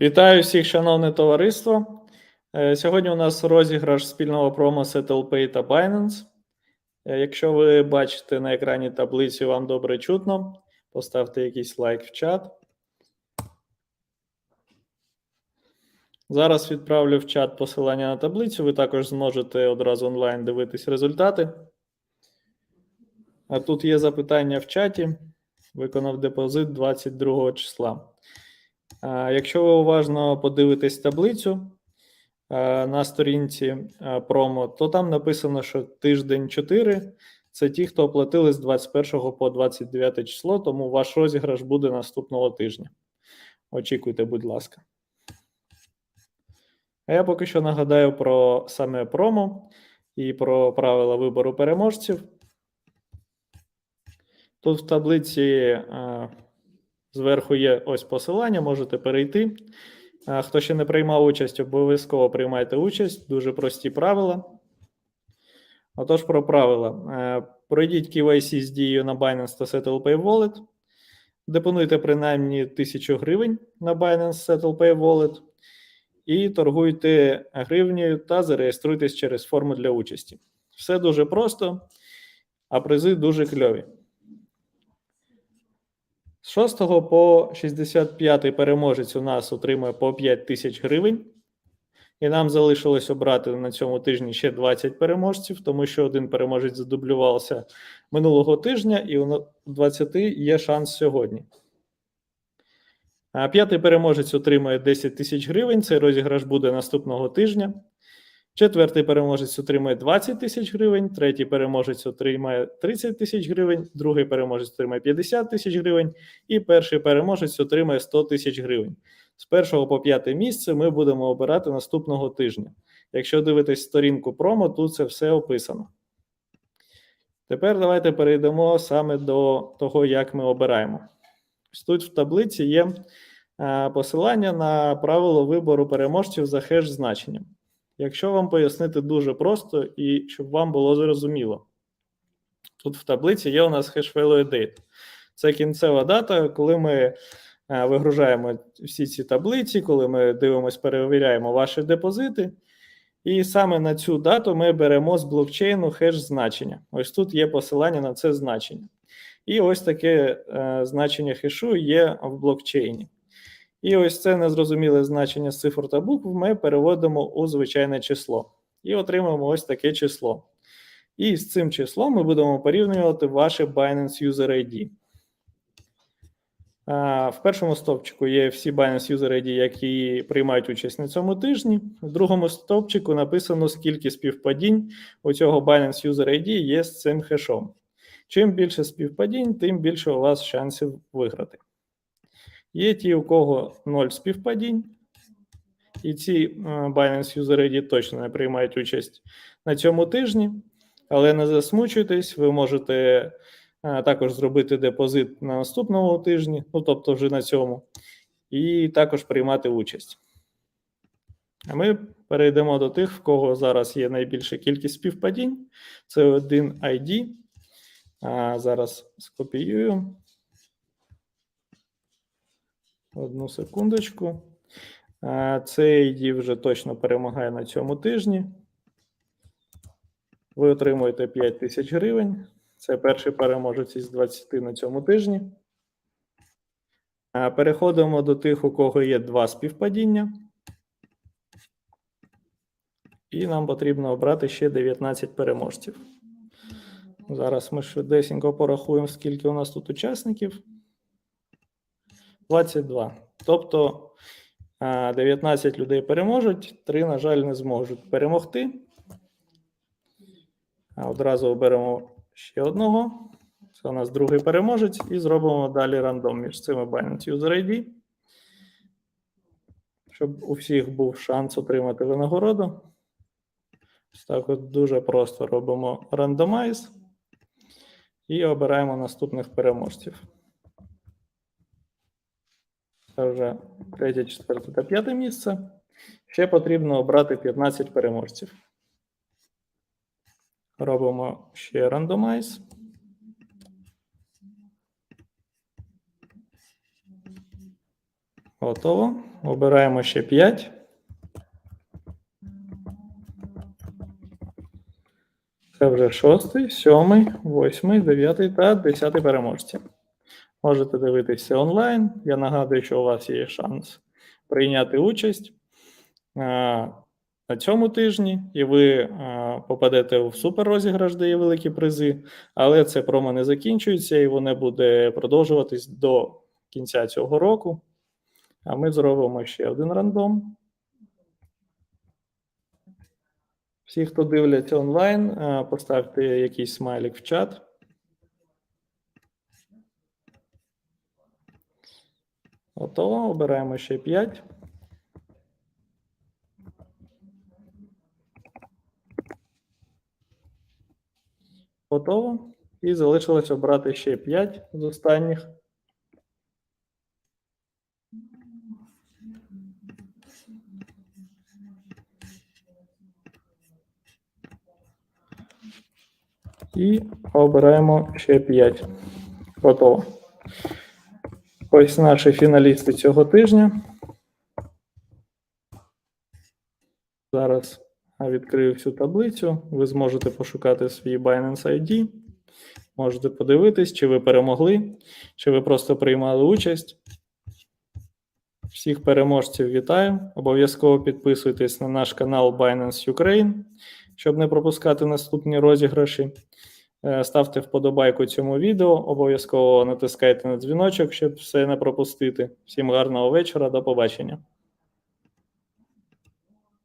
Вітаю всіх, шановне товариство. Е, Сьогодні у нас розіграш спільного промо SettlePay та Binance. Е, Якщо ви бачите на екрані таблицю, вам добре чутно, поставте якийсь лайк в чат. Зараз відправлю в чат посилання на таблицю. Ви також зможете одразу онлайн дивитись результати. А тут є запитання в чаті. Виконав депозит 22 числа. Якщо ви уважно подивитесь таблицю на сторінці промо, то там написано, що тиждень 4 це ті, хто оплатили з 21 по 29 число, тому ваш розіграш буде наступного тижня. Очікуйте, будь ласка. А я поки що нагадаю про саме промо і про правила вибору переможців. Тут в таблиці зверху є ось посилання, можете перейти. Хто ще не приймав участь, обов'язково приймайте участь. Дуже прості правила. Отож, про правила. Е, Пройдіть KYC з дією на Binance та SettlePay Wallet. Депонуйте принаймні 1000 гривень на Binance SettlePay Wallet. І торгуйте гривнею та зареєструйтесь через форму для участі. Все дуже просто, а призи дуже кльові. З 6 по 65 переможець у нас отримує по 5 тисяч гривень. І нам залишилось обрати на цьому тижні ще 20 переможців, тому що один переможець задублювався минулого тижня, і у 20 є шанс сьогодні. А П'ятий переможець отримує 10 тисяч гривень. Цей розіграш буде наступного тижня. Четвертий переможець отримує 20 тисяч гривень, третій переможець отримає 30 тисяч гривень, другий переможець отримає 50 тисяч гривень, і перший переможець отримає 100 тисяч гривень. З першого по п'яте місце ми будемо обирати наступного тижня. Якщо дивитесь сторінку промо, тут це все описано. Тепер давайте перейдемо саме до того, як ми обираємо. Тут в таблиці є е, посилання на правило вибору переможців за хеш значенням. Якщо вам пояснити дуже просто і щоб вам було зрозуміло, тут в таблиці є у нас hash value. Це кінцева дата, коли ми е, вигружаємо всі ці таблиці, коли ми дивимося, перевіряємо ваші депозити. І саме на цю дату ми беремо з блокчейну хеш значення. Ось тут є посилання на це значення. І ось таке е, значення хешу є в блокчейні. І ось це незрозуміле значення з цифр та букв ми переводимо у звичайне число і отримаємо ось таке число. І з цим числом ми будемо порівнювати ваше Binance User ID. В першому стовпчику є всі Binance User ID, які приймають участь на цьому тижні. В другому стовпчику написано, скільки співпадінь у цього Binance User ID є з цим хешом. Чим більше співпадінь, тим більше у вас шансів виграти. Є ті, у кого 0 співпадінь, і ці е, Binance User ID точно не приймають участь на цьому тижні, але не засмучуйтесь, ви можете е, також зробити депозит на наступному тижні, ну тобто вже на цьому, і також приймати участь. А ми перейдемо до тих, в кого зараз є найбільша кількість співпадінь. Це один ID. А, Зараз скопіюю. Одну секундочку. Цей ID вже точно перемагає на цьому тижні. Ви отримуєте 5 тисяч гривень. Це перший переможець із 20 на цьому тижні. Переходимо до тих, у кого є два співпадіння. І нам потрібно обрати ще 19 переможців. Зараз ми швидесенько порахуємо, скільки у нас тут учасників. 22. Тобто 19 людей переможуть, 3, на жаль, не зможуть перемогти. Одразу оберемо ще одного. Це у нас другий переможець, і зробимо далі рандом між цими Binance User ID. Щоб у всіх був шанс отримати винагороду. Так от дуже просто робимо рандомайз і обираємо наступних переможців. Це вже третє, четверте та п'яте місце. Ще потрібно обрати 15 переможців. Робимо ще рандомайз. Готово. Обираємо ще 5. Це вже шостий, сьомий, восьмий, дев'ятий та десятий переможці. Можете дивитися онлайн. Я нагадую, що у вас є шанс прийняти участь а, на цьому тижні, і ви а, попадете в суперрозіграш, де є великі призи. Але це промо не закінчується, і воно буде продовжуватись до кінця цього року. А ми зробимо ще один рандом. Всі, хто дивляться онлайн, е, поставте якийсь смайлик в чат. Готово. Обираємо ще 5. Готово. І залишилось обрати ще 5 з останніх. І обираємо ще 5. Готово. Ось наші фіналісти цього тижня. Зараз відкрию всю таблицю. Ви зможете пошукати свій Binance ID. Можете подивитись, чи ви перемогли, чи ви просто приймали участь. Всіх переможців вітаю. Обов'язково підписуйтесь на наш канал Binance Ukraine, щоб не пропускати наступні розіграші. Е, Ставте вподобайку цьому відео, обов'язково натискайте на дзвіночок, щоб все не пропустити. Всім гарного вечора, до побачення.